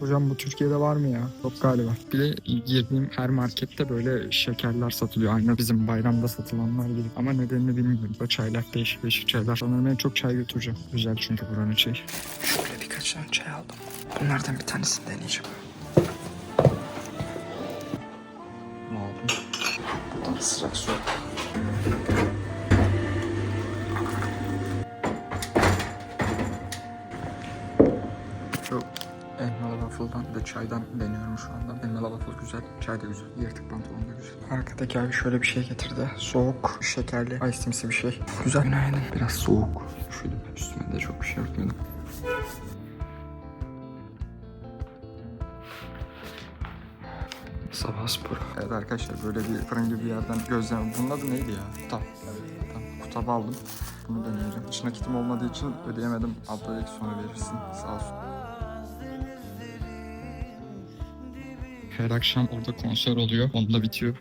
Hocam bu Türkiye'de var mı ya? Yok galiba. Bir de girdiğim her markette böyle şekerler satılıyor. Aynı bizim bayramda satılanlar gibi. Ama nedenini bilmiyorum. Böyle çaylar değişik değişik çaylar. Sanırım en çok çay götüreceğim. Güzel çünkü buranın çayı. Şöyle birkaç tane çay aldım. Bunlardan bir tanesini deneyeceğim. Ne? Buradan sıcak su. Şu elmalı waffle'dan ve çaydan deniyorum şu anda. Elmalı waffle güzel, çay da güzel, yırtık pantolon da güzel. Arkadaki abi şöyle bir şey getirdi. Soğuk, şekerli, ice bir şey. Güzel. Günaydın. Biraz soğuk. Üşüdüm. Üstüme de çok bir şey örtmedim. Sabah sporu. Evet arkadaşlar böyle bir fırın gibi bir yerden gözlem. Bunun adı neydi ya? Kutab. Evet, kutab. Kutabı aldım. Bunu deneyeceğim. Hiç nakitim olmadığı için ödeyemedim. Abla dedi ki sonra verirsin. Sağ olsun. Her akşam orada konser oluyor. Onda bitiyor.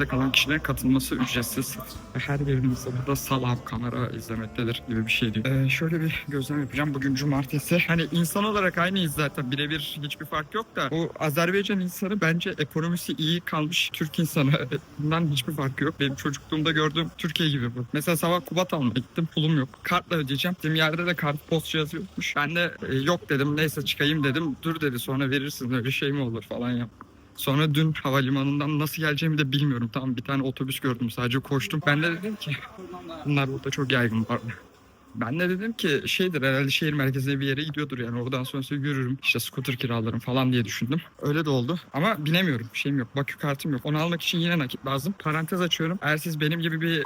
Ee, kalan kişilerin katılması ücretsiz. Her birimizde burada salam, kamera izlemektedir gibi bir şey diyor. Ee, şöyle bir gözlem yapacağım. Bugün cumartesi. Hani insan olarak aynıyız zaten. Birebir hiçbir fark yok da. Bu Azerbaycan insanı bence ekonomisi iyi kalmış Türk insanı. Bundan hiçbir farkı yok. Benim çocukluğumda gördüğüm Türkiye gibi bu. Mesela sabah Kubat almaya gittim. Pulum yok. Kartla ödeyeceğim. Gittiğim yerde de kart post cihazı yokmuş. Ben de e, yok dedim. Neyse çıkayım dedim. Dur dedi sonra verirsin öyle şey mi olur falan ya. Sonra dün havalimanından nasıl geleceğimi de bilmiyorum. Tamam bir tane otobüs gördüm sadece koştum. Ben de dedim ki bunlar burada çok yaygın var. Ben de dedim ki şeydir herhalde şehir merkezine bir yere gidiyordur yani oradan sonrası yürürüm işte scooter kiralarım falan diye düşündüm. Öyle de oldu ama binemiyorum şeyim yok Bakü kartım yok onu almak için yine nakit lazım. Parantez açıyorum eğer siz benim gibi bir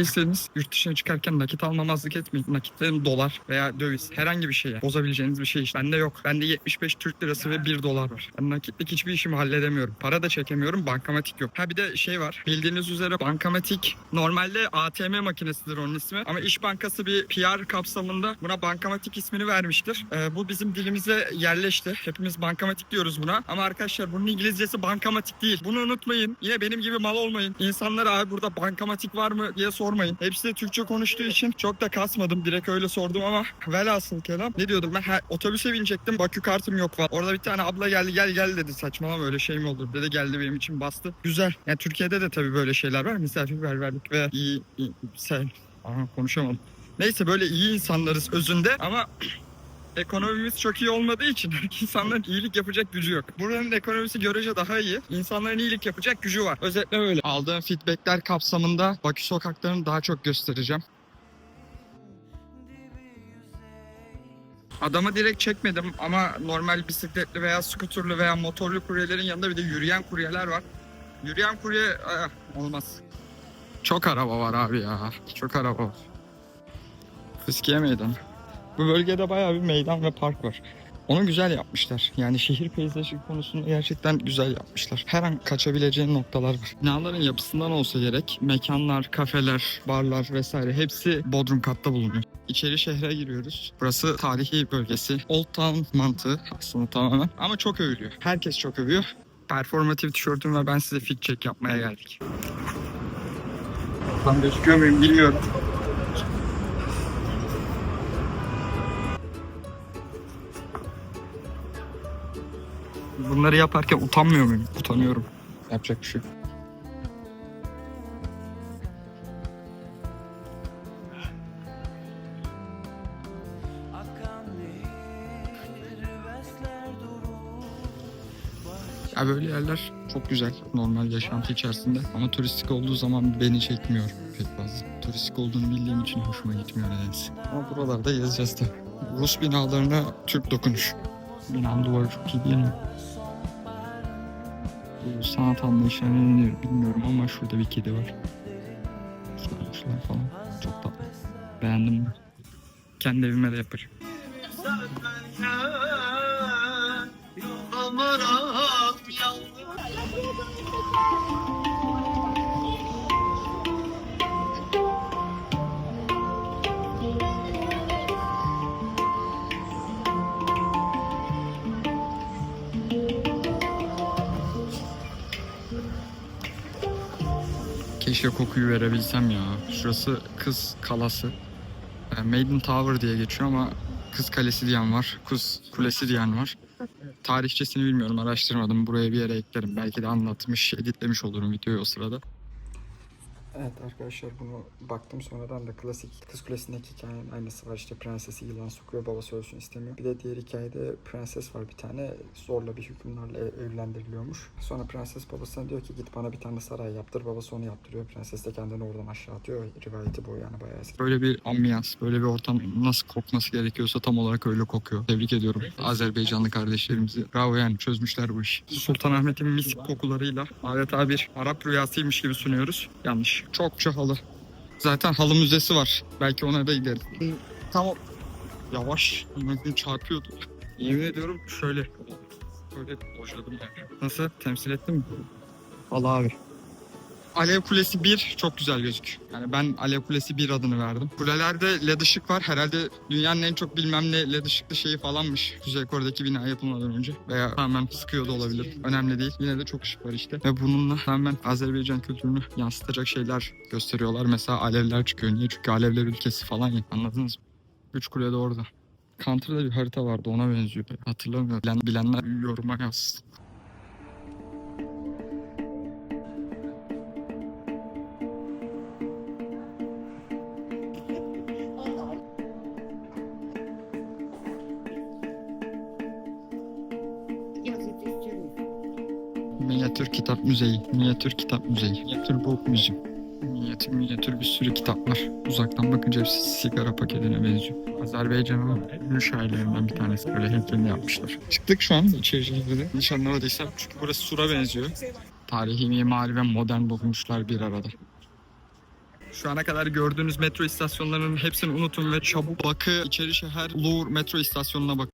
değilseniz yurt dışına çıkarken nakit almamazlık etmeyin. Nakitlerin dolar veya döviz herhangi bir şeye bozabileceğiniz bir şey işte. Bende yok. Bende 75 Türk lirası ve 1 dolar var. Ben nakitlik hiçbir işimi halledemiyorum. Para da çekemiyorum. Bankamatik yok. Ha bir de şey var. Bildiğiniz üzere bankamatik normalde ATM makinesidir onun ismi. Ama İş Bankası bir PR kapsamında buna bankamatik ismini vermiştir. Ee, bu bizim dilimize yerleşti. Hepimiz bankamatik diyoruz buna. Ama arkadaşlar bunun İngilizcesi bankamatik değil. Bunu unutmayın. Yine benim gibi mal olmayın. İnsanlara abi burada bankamatik var mı diye sormayın. Hepsi de Türkçe konuştuğu için çok da kasmadım. Direkt öyle sordum ama velhasıl kelam. Ne diyordum ben? Ha, otobüse binecektim. Bakü kartım yok falan. Orada bir tane abla geldi gel gel dedi. Saçmalama öyle şey mi olur? Dedi geldi benim için bastı. Güzel. Yani Türkiye'de de tabii böyle şeyler var. Misafirperverlik ve iyi, iyi sen. Aha konuşamadım. Neyse böyle iyi insanlarız özünde ama ekonomimiz çok iyi olmadığı için insanların iyilik yapacak gücü yok. Buranın ekonomisi görece daha iyi. İnsanların iyilik yapacak gücü var. Özetle öyle. Aldığım feedbackler kapsamında Bakü sokaklarını daha çok göstereceğim. Adamı direkt çekmedim ama normal bisikletli veya skuterlı veya motorlu kuryelerin yanında bir de yürüyen kuryeler var. Yürüyen kurye ah, olmaz. Çok araba var abi ya. Çok araba var. Fıskiye. Bu bölgede bayağı bir meydan ve park var. Onu güzel yapmışlar. Yani şehir peyzajı konusunu gerçekten güzel yapmışlar. Her an kaçabileceğin noktalar var. Binaların yapısından olsa gerek mekanlar, kafeler, barlar vesaire hepsi bodrum katta bulunuyor. İçeri şehre giriyoruz. Burası tarihi bölgesi. Old Town mantığı aslında tamamen. Ama çok övülüyor. Herkes çok övüyor. Performatif tişörtüm ve ben size fit check yapmaya geldik. Tam gözüküyor muyum bilmiyorum. Bunları yaparken utanmıyor muyum? Utanıyorum. Yapacak bir şey. Ya böyle yerler çok güzel normal yaşantı içerisinde ama turistik olduğu zaman beni çekmiyor pek fazla. Turistik olduğunu bildiğim için hoşuma gitmiyor nedense. Ama buralarda gezeceğiz tabii. Rus binalarına Türk dokunuş. Binanın duvarı çok iyi değil mi? Bu sanat anlayışına ne bilmiyorum ama şurada bir kedi var. Sarmışlar falan. Çok tatlı. Beğendim. Kendi evime de yaparım. Keşke kokuyu verebilsem ya. Şurası kız kalası. E, Maiden Tower diye geçiyor ama Kız Kalesi diyen var. Kız Kulesi diyen var. Tarihçesini bilmiyorum araştırmadım. Buraya bir yere eklerim. Belki de anlatmış, editlemiş olurum videoyu o sırada. Evet arkadaşlar bunu baktım sonradan da klasik Kız Kulesi'ndeki hikayenin aynısı var. İşte prensesi yılan sokuyor babası ölsün istemiyor. Bir de diğer hikayede prenses var bir tane zorla bir hükümlerle ev- evlendiriliyormuş. Sonra prenses babasına diyor ki git bana bir tane saray yaptır. Babası onu yaptırıyor. Prenses de kendini oradan aşağı atıyor. Rivayeti bu yani bayağı eski. Böyle bir ambiyans, böyle bir ortam nasıl kokması gerekiyorsa tam olarak öyle kokuyor. Tebrik ediyorum Azerbaycanlı kardeşlerimizi. Bravo yani çözmüşler bu işi. Sultanahmet'in mis kokularıyla adeta bir Arap rüyasıymış gibi sunuyoruz. Yanlış. Çokça halı. Zaten halı müzesi var. Belki ona da gideriz. Tamam. Yavaş. Bugün çarpıyordu. Yemin ediyorum şöyle. Böyle boşladım yani. Nasıl? Temsil ettim mi? Allah abi. Alev Kulesi 1 çok güzel gözüküyor. Yani ben Alev Kulesi 1 adını verdim. Kulelerde led ışık var. Herhalde dünyanın en çok bilmem ne led ışıklı şeyi falanmış. Kuzey Kore'deki bina yapılmadan önce. Veya tamamen sıkıyor da olabilir. Önemli değil. Yine de çok ışık var işte. Ve bununla tamamen Azerbaycan kültürünü yansıtacak şeyler gösteriyorlar. Mesela alevler çıkıyor. Niye? Çünkü alevler ülkesi falan ya. Anladınız mı? Üç kule de orada. Counter'da bir harita vardı ona benziyor. Hatırlamıyorum. Bilen, bilenler yoruma yazsın. Minyatür Kitap Müzeyi. Minyatür Kitap Müzeyi. Minyatür Book Müziği. Minyatür minyatür bir sürü kitap var. Uzaktan bakınca hepsi sigara paketine benziyor. Azerbaycan'ın ünlü şairlerinden bir tanesi böyle heykelini yapmışlar. Çıktık şu an içeriye girdi. Hiç anlamadıysam çünkü burası sura benziyor. Tarihi, mimari ve modern bulmuşlar bir arada. Şu ana kadar gördüğünüz metro istasyonlarının hepsini unutun ve çabuk Bakı, İçerişehir, Louvre metro istasyonuna bak.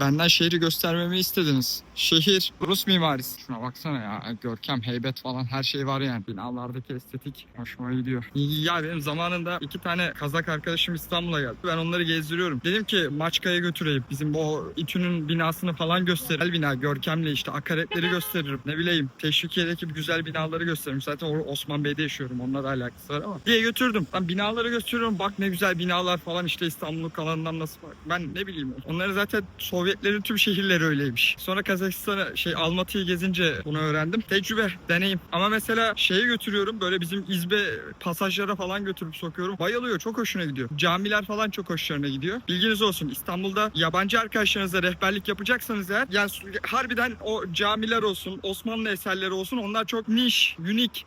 Benden şehri göstermemi istediniz. Şehir, Rus mimarisi. Şuna baksana ya. Görkem, heybet falan her şey var yani. Binalardaki estetik hoşuma gidiyor. Ya benim zamanında iki tane Kazak arkadaşım İstanbul'a geldi. Ben onları gezdiriyorum. Dedim ki Maçka'ya götüreyim. Bizim o İTÜ'nün binasını falan gösterir. Bina, görkemli işte akaretleri gösteririm. Ne bileyim Teşvikiye'deki güzel binaları gösteririm. Zaten Osman Bey'de yaşıyorum. Onunla da alakası var ama. Diye götürdüm. Ben binaları gösteriyorum. Bak ne güzel binalar falan işte İstanbul'un kalanından nasıl var. Ben ne bileyim. Onları zaten Sovyetlerin tüm şehirleri öyleymiş. Sonra Kazakistan'a şey Almatı'yı gezince bunu öğrendim. Tecrübe, deneyim. Ama mesela şeye götürüyorum böyle bizim izbe pasajlara falan götürüp sokuyorum. Bayılıyor. Çok hoşuna gidiyor. Camiler falan çok hoşlarına gidiyor. Bilginiz olsun İstanbul'da yabancı arkadaşlarınızla rehberlik yapacaksanız eğer yani harbiden o camiler olsun, Osmanlı eserleri olsun onlar çok niş, unik.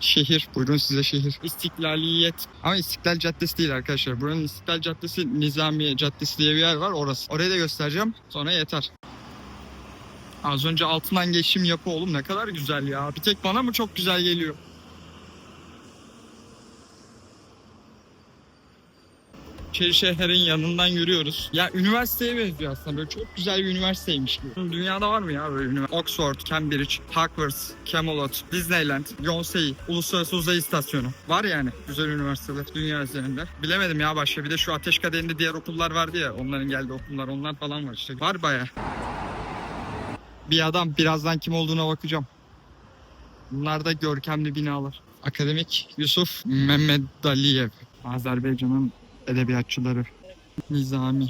Şehir. Buyurun size şehir. İstiklaliyet. Ama İstiklal Caddesi değil arkadaşlar. Buranın İstiklal Caddesi Nizamiye Caddesi diye bir yer var orası. Orayı da göstereceğim. Sonra yeter. Az önce altından geçim yapı oğlum ne kadar güzel ya. Bir tek bana mı çok güzel geliyor? Çerişehir'in yanından yürüyoruz. Ya üniversiteye benziyor aslında. Böyle çok güzel bir üniversiteymiş gibi. Dünyada var mı ya böyle üniversite? Oxford, Cambridge, Hogwarts, Camelot, Disneyland, Yonsei, Uluslararası Uzay İstasyonu. Var yani güzel üniversiteler dünya üzerinde. Bilemedim ya başka. Bir de şu Ateş Kadehi'nde diğer okullar vardı ya. Onların geldiği okullar onlar falan var işte. Var baya. Bir adam birazdan kim olduğuna bakacağım. Bunlar da görkemli binalar. Akademik Yusuf Mehmet Aliyev. Azerbaycan'ın edebiyatçıları. Nizami.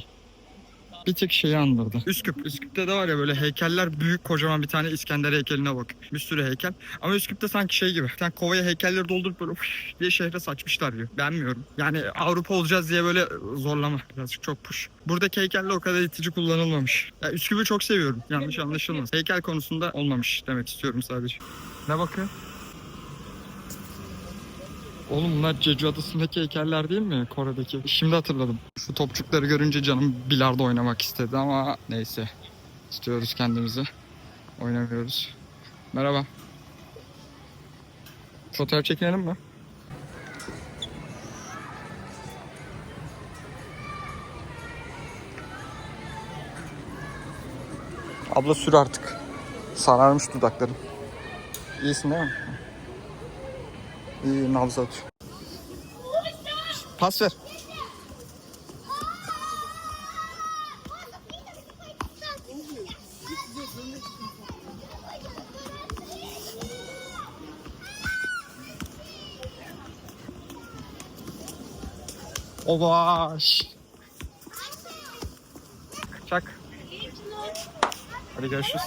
Bir tek şeyi andırdı. Üsküp. Üsküp'te de var ya böyle heykeller büyük kocaman bir tane İskender heykeline bak. Bir sürü heykel. Ama Üsküp'te sanki şey gibi. Sen kovaya heykelleri doldurup böyle "Üf" diye şehre saçmışlar diyor. Beğenmiyorum. Yani Avrupa olacağız diye böyle zorlama. Birazcık çok push. Buradaki heykeller o kadar itici kullanılmamış. Ya Üsküp'ü çok seviyorum. Yanlış anlaşılmasın. Heykel konusunda olmamış demek istiyorum sadece. Ne bakıyor? Oğlum bunlar Jeju Adası'ndaki heykeller değil mi Kore'deki? Şimdi hatırladım. Şu topçukları görünce canım bilardo oynamak istedi ama neyse. İstiyoruz kendimizi. Oynamıyoruz. Merhaba. Fotoğraf çekinelim mi? Abla sür artık. Sararmış dudakların. İyisin değil mi? Ee, nabzı atıyor. Pas ver. Ovaş. Çak. Hadi görüşürüz.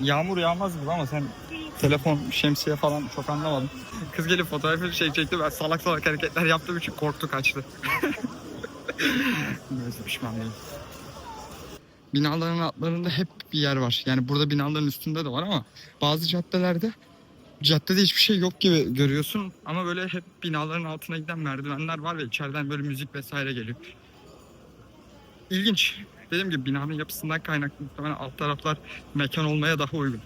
Yağmur yağmaz gibi ama sen telefon, şemsiye falan çok anlamadım. Kız gelip fotoğrafı şey çekti ben salak salak hareketler yaptığım için korktu kaçtı. Neyse pişman değilim. Binaların altlarında hep bir yer var. Yani burada binaların üstünde de var ama bazı caddelerde caddede hiçbir şey yok gibi görüyorsun ama böyle hep binaların altına giden merdivenler var ve içeriden böyle müzik vesaire geliyor. İlginç. Dediğim gibi binanın yapısından kaynaklı muhtemelen alt taraflar mekan olmaya daha uygun.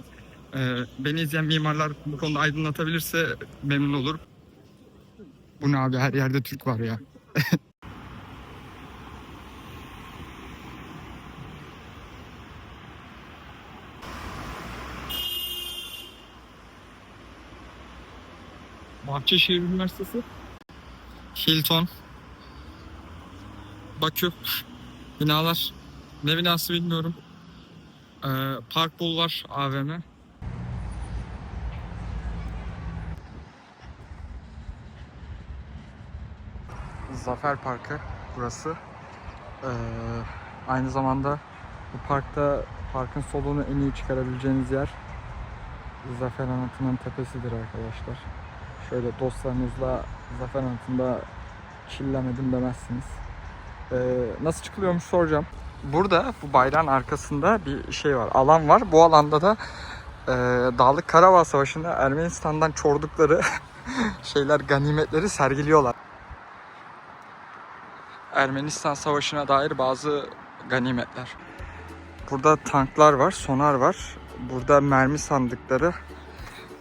Ee, beni izleyen mimarlar bu konuda aydınlatabilirse memnun olurum. Bu ne abi her yerde Türk var ya. Bahçeşehir Üniversitesi. Hilton. Bakü. Binalar. Ne binası bilmiyorum. Ee, Park Bulvar AVM. Zafer Parkı burası. Ee, aynı zamanda bu parkta parkın solunu en iyi çıkarabileceğiniz yer Zafer Anıtı'nın tepesidir arkadaşlar. Şöyle dostlarınızla Zafer Anıtı'nda çillemedim demezsiniz. Ee, nasıl çıkılıyormuş soracağım. Burada bu bayrağın arkasında bir şey var, alan var. Bu alanda da e, Dağlık Karabağ Savaşı'nda Ermenistan'dan çordukları şeyler, ganimetleri sergiliyorlar. Ermenistan Savaşı'na dair bazı ganimetler. Burada tanklar var, sonar var. Burada mermi sandıkları.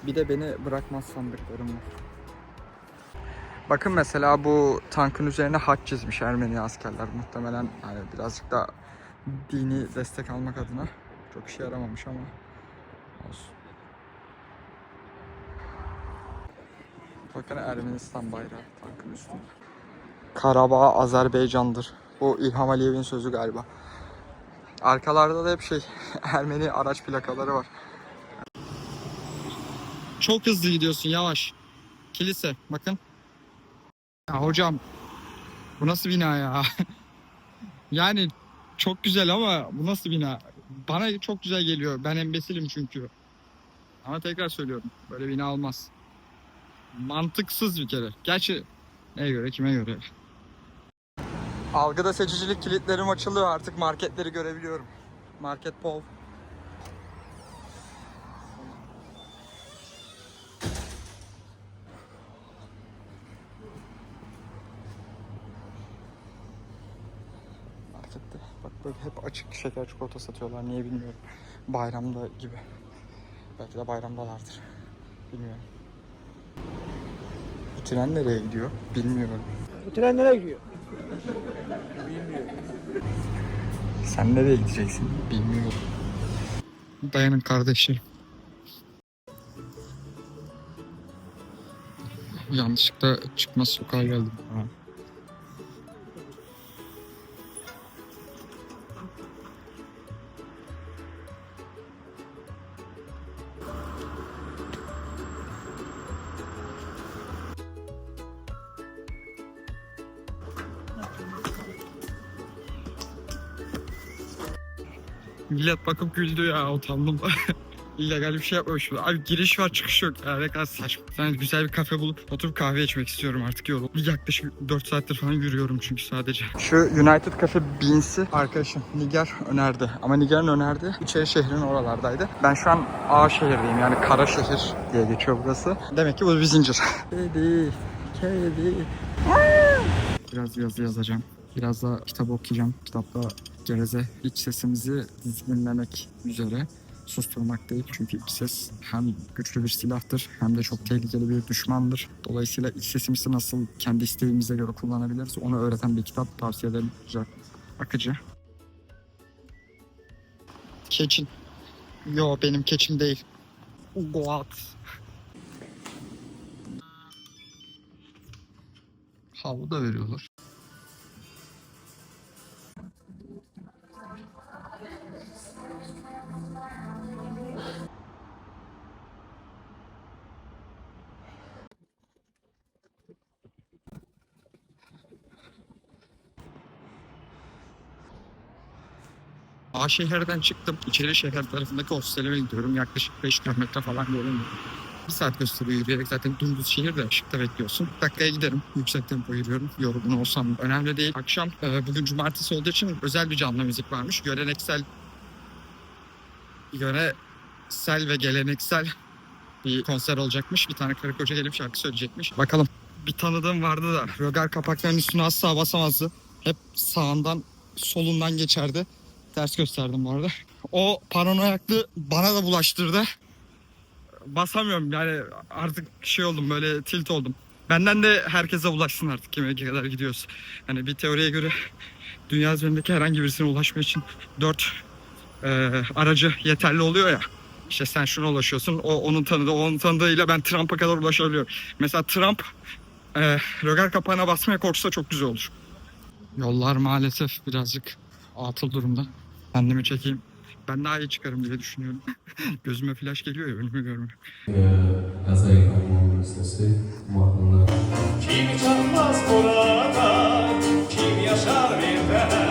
Bir de beni bırakmaz sandıklarım var. Bakın mesela bu tankın üzerine haç çizmiş Ermeni askerler. Muhtemelen hani birazcık da dini destek almak adına. Çok işe yaramamış ama olsun. Bakın Ermenistan bayrağı tankın üstünde. Karabağ Azerbaycan'dır. Bu İlham Aliyev'in sözü galiba. Arkalarda da hep şey Ermeni araç plakaları var. Çok hızlı gidiyorsun yavaş. Kilise bakın. Ya hocam bu nasıl bina ya? yani çok güzel ama bu nasıl bina? Bana çok güzel geliyor. Ben embesilim çünkü. Ama tekrar söylüyorum. Böyle bina olmaz. Mantıksız bir kere. Gerçi neye göre kime göre? Algıda seçicilik kilitlerim açılıyor. Artık marketleri görebiliyorum. Market Pol. Markette bak böyle hep açık şeker çikolata satıyorlar. Niye bilmiyorum. Bayramda gibi. Belki de bayramdalardır. Bilmiyorum. Bu tren nereye gidiyor? Bilmiyorum. Bu tren nereye gidiyor? Sen nereye gideceksin? Bilmiyorum. Dayanın kardeşlerim. Yanlışlıkla çıkmaz sokağa geldim. Ha. Millet bakıp güldü ya utandım. İllegal bir şey yapmamış. Abi giriş var çıkış yok. Ya ne kadar saçma. Ben güzel bir kafe bulup oturup kahve içmek istiyorum artık yoruldum. Yaklaşık 4 saattir falan yürüyorum çünkü sadece. Şu United Cafe Beans'i arkadaşım Niger önerdi. Ama Niger'in önerdi. İçeri şehrin oralardaydı. Ben şu an A şehirdeyim yani kara şehir diye geçiyor burası. Demek ki bu bir zincir. Kedi, kedi. Biraz yazı yazacağım. Biraz da kitap okuyacağım. Kitapta geveze iç sesimizi dizginlemek üzere susturmak değil. Çünkü iç ses hem güçlü bir silahtır hem de çok tehlikeli bir düşmandır. Dolayısıyla iç sesimizi nasıl kendi isteğimize göre kullanabiliriz onu öğreten bir kitap tavsiye ederim. Güzel. Akıcı. Keçin. Yo benim keçim değil. Goat. Havlu da veriyorlar. Aşehir'den çıktım. İçeri şehir tarafındaki hostelime gidiyorum. Yaklaşık 5 kilometre falan yolum var. Bir saat gösteriyor yürüyerek zaten dümdüz şehir de ışıkta bekliyorsun. Bir dakikaya giderim. Yüksek tempo yürüyorum. Yorgun olsam önemli değil. Akşam e, bugün cumartesi olduğu için özel bir canlı müzik varmış. Göreneksel yöresel ve geleneksel bir konser olacakmış. Bir tane karı koca gelip şarkı söyleyecekmiş. Bakalım. Bir tanıdığım vardı da Rögar kapaklarının üstüne asla basamazdı. Hep sağından solundan geçerdi. Ters gösterdim bu arada. O paranoyaklığı bana da bulaştırdı. Basamıyorum yani artık şey oldum böyle tilt oldum. Benden de herkese ulaşsın artık kime kadar gidiyoruz. Hani bir teoriye göre dünya üzerindeki herhangi birisine ulaşmak için dört e, aracı yeterli oluyor ya. İşte sen şuna ulaşıyorsun, o onun tanıdığı, onun tanıdığıyla ben Trump'a kadar ulaşabiliyorum. Mesela Trump e, rögar kapağına basmaya korksa çok güzel olur. Yollar maalesef birazcık atıl durumda. Kendimi çekeyim. Ben daha iyi çıkarım diye düşünüyorum. Gözüme flash geliyor ya önümü görmüyor. Gaza yıkanmamın listesi muhakkında. Kim çalmaz burada, kim yaşar bir de?